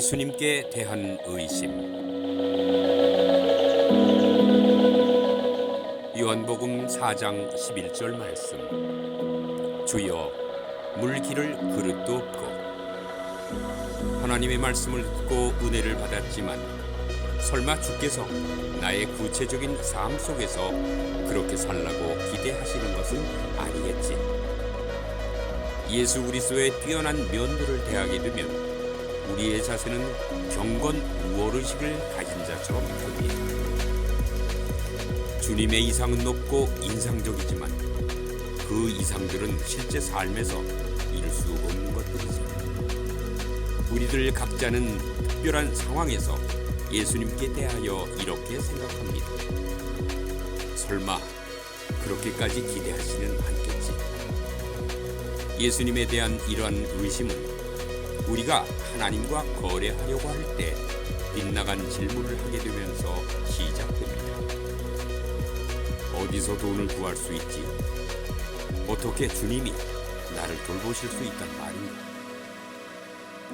예수님께 대한 의심 요한복음 4장 11절 말씀 주여 물 기를 그릇도 없고 하나님의 말씀을 듣고 은혜를 받았지만 설마 주께서 나의 구체적인 삶 속에서 그렇게 살라고 기대하시는 것은 아니겠지. 예수 그리스도의 뛰어난 면도를 대하게 되면 우리의 자세는 경건 우월의식을 가진 자처럼 됩니다. 주님의 이상은 높고 인상적이지만 그 이상들은 실제 삶에서 이룰 수 없는 것들이죠. 우리들 각자는 특별한 상황에서 예수님께 대하여 이렇게 생각합니다. 설마 그렇게까지 기대하지는 않겠지. 예수님에 대한 이러한 의심은 우리가 하나님과 거래하려고 할 때 빗나간 질문을 하게 되면서 시작됩니다. 어디서 돈을 구할 수 있지? 어떻게 주님이 나를 돌보실 수 있단 말인가?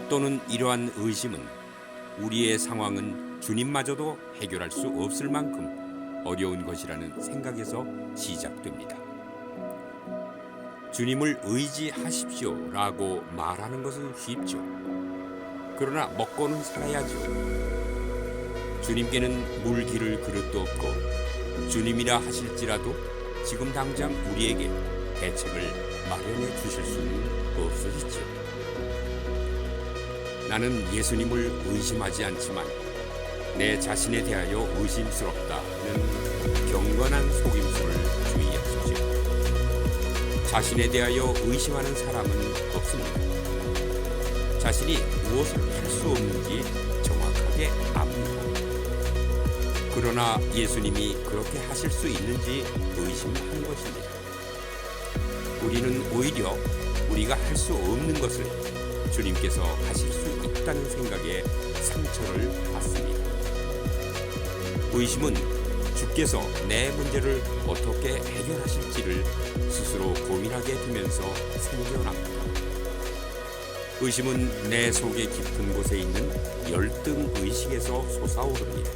또는 이러한 의심은 우리의 상황은 주님마저도 해결할 수 없을 만큼 어려운 것이라는 생각에서 시작됩니다. 주님을 의지하십시오 라고 말하는 것은 쉽죠. 그러나 먹고는 살아야죠. 주님께는 물기를 그릇도 없고 주님이라 하실지라도 지금 당장 우리에게 대책을 마련해 주실 수는 없으시죠. 나는 예수님을 의심하지 않지만 내 자신에 대하여 의심스럽다는 경건한 속임수를 주의하십시오. 자신에 대하여 의심하는 사람은 없습니다. 자신이 무엇을 할 수 없는지 정확하게 압니다. 그러나 예수님이 그렇게 하실 수 있는지 의심하는 것입니다. 우리는 오히려 우리가 할 수 없는 것을 주님께서 하실 수 있다는 생각에 상처를 받습니다. 의심은 주께서 내 문제를 어떻게 해결하실지를 스스로 고민하게 되면서 생겨납니다. 의심은 내 속의 깊은 곳에 있는 열등 의식에서 솟아오릅니다.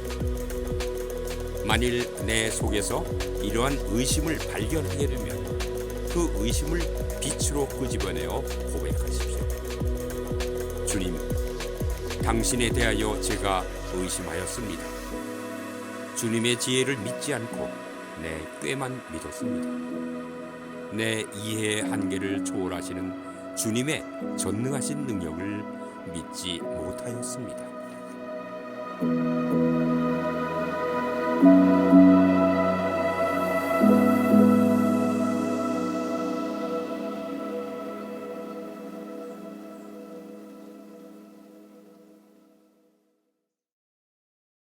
만일 내 속에서 이러한 의심을 발견하게 되면 그 의심을 빛으로 끄집어내어 고백하십시오. 주님, 당신에 대하여 제가 의심하였습니다. 주님의 지혜를 믿지 않고 내 꾀만 믿었습니다. 내 이해의 한계를 초월하시는 주님의 전능하신 능력을 믿지 못하였습니다.